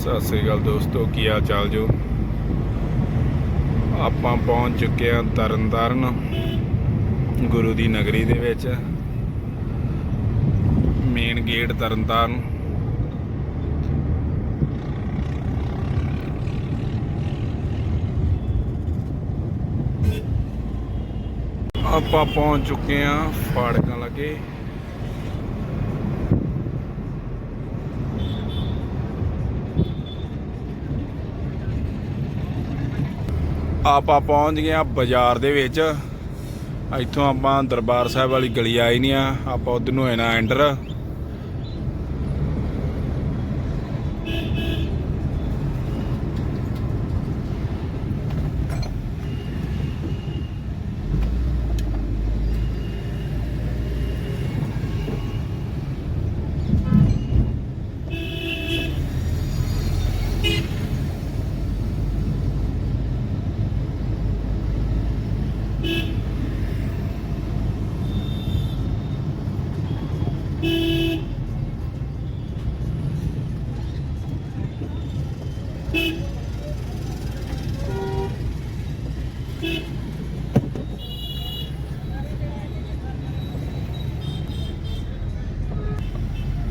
ਸਤਿ ਸ੍ਰੀ ਅਕਾਲ ਦੋਸਤੋ, ਕੀ ਹਾਲ ਚਾਲ ਜੋ? ਆਪਾਂ ਪਹੁੰਚ ਚੁੱਕੇ ਹਾਂ ਤਰਨਤਾਰਨ, ਗੁਰੂ ਦੀ ਨਗਰੀ ਦੇ ਵਿੱਚ। Main gate Tarn Taran. ਆਪਾਂ ਪਹੁੰਚ ਚੁੱਕੇ ਹਾਂ ਫਾੜਕਾਂ ਲੱਗੇ। ਆਪਾਂ ਪਹੁੰਚ ਗਏ ਆ ਬਾਜ਼ਾਰ ਦੇ ਵਿੱਚ। ਇੱਥੋਂ ਆਪਾਂ ਦਰਬਾਰ ਸਾਹਿਬ ਵਾਲੀ ਗਲੀ ਆਈ ਨਹੀਂ ਆ। ਆਪਾਂ ਉਧਰ ਨੂੰ ਹੋਣਾ ਐਂਟਰ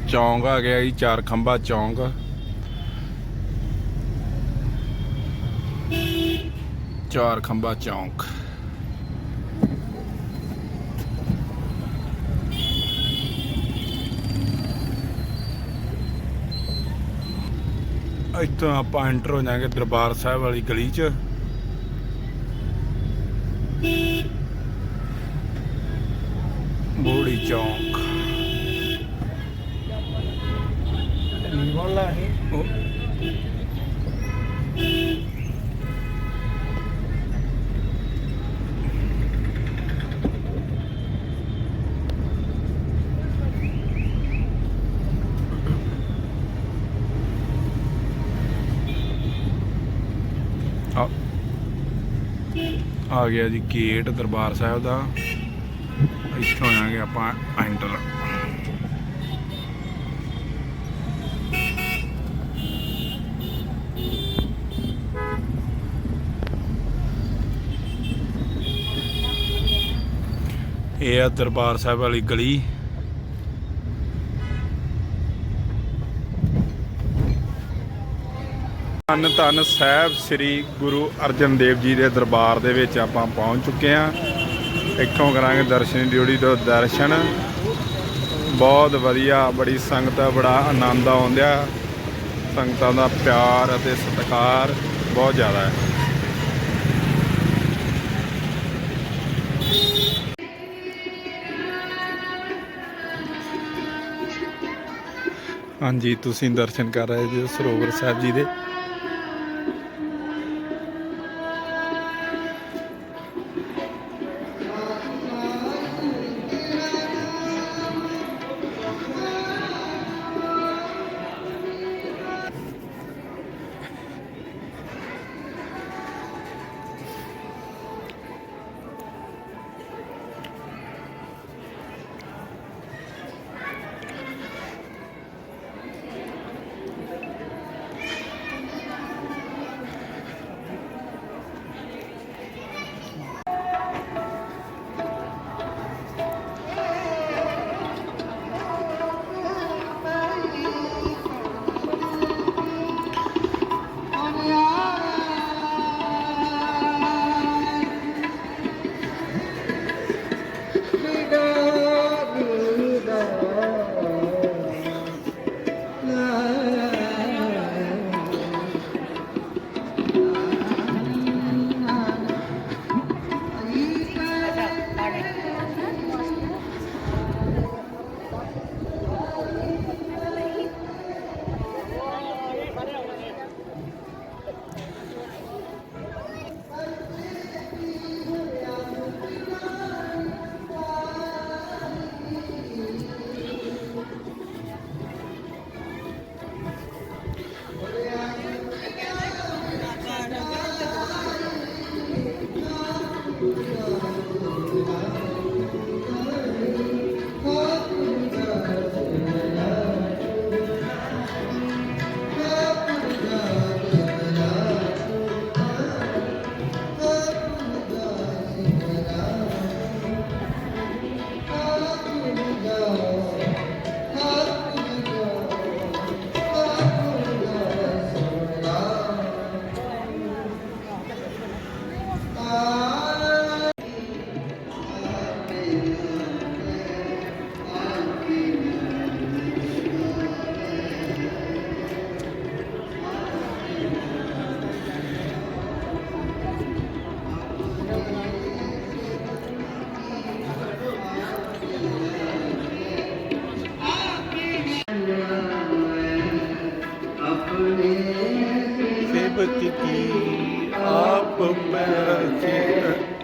ਚੌਂਕ ਆ ਗਿਆ ਜੀ ਚਾਰ ਖੰਭਾ ਚੌਂਕ। ਚਾਰ ਖੰਭਾ ਚੌਂਕ। ਇੱਥੋਂ ਆਪਾਂ ਐਂਟਰ ਹੋ ਜਾਾਂਗੇ ਦਰਬਾਰ ਸਾਹਿਬ ਵਾਲੀ ਗਲੀ 'ਚ। ਬੋੜੀ ਚੌਂਕ। ਉਹ ਆ ਆ ਗਿਆ ਜੀ ਗੇਟ ਦਰਬਾਰ ਸਾਹਿਬ ਦਾ। ਇੱਥੋਂ ਆਵਾਂਗੇ ਆਪਾਂ ਐਂਟਰ ਇਹ ਆ ਦਰਬਾਰ ਸਾਹਿਬ ਵਾਲੀ ਗਲੀ। ਧੰਨ ਧੰਨ ਸਾਹਿਬ ਸ੍ਰੀ ਗੁਰੂ ਅਰਜਨ ਦੇਵ ਜੀ ਦੇ ਦਰਬਾਰ ਦੇ ਵਿੱਚ ਆਪਾਂ ਪਹੁੰਚ ਚੁੱਕੇ ਹਾਂ। ਇੱਥੋਂ ਕਰਾਂਗੇ ਦਰਸ਼ਨ ਡਿਊਟੀ ਤੋਂ ਦਰਸ਼ਨ। ਬਹੁਤ ਵਧੀਆ, ਬੜੀ ਸੰਗਤ ਆ ਬੜਾ ਆਨੰਦ ਆਉਂਦਿਆ ਸੰਗਤਾਂ ਦਾ ਪਿਆਰ ਅਤੇ ਸਤਿਕਾਰ ਬਹੁਤ ਜ਼ਿਆਦਾ ਹੈ। ਹਾਂਜੀ, ਤੁਸੀਂ ਦਰਸ਼ਨ ਕਰ ਰਹੇ ਜੀ ਸਰੋਵਰ ਸਾਹਿਬ ਜੀ ਦੇ। America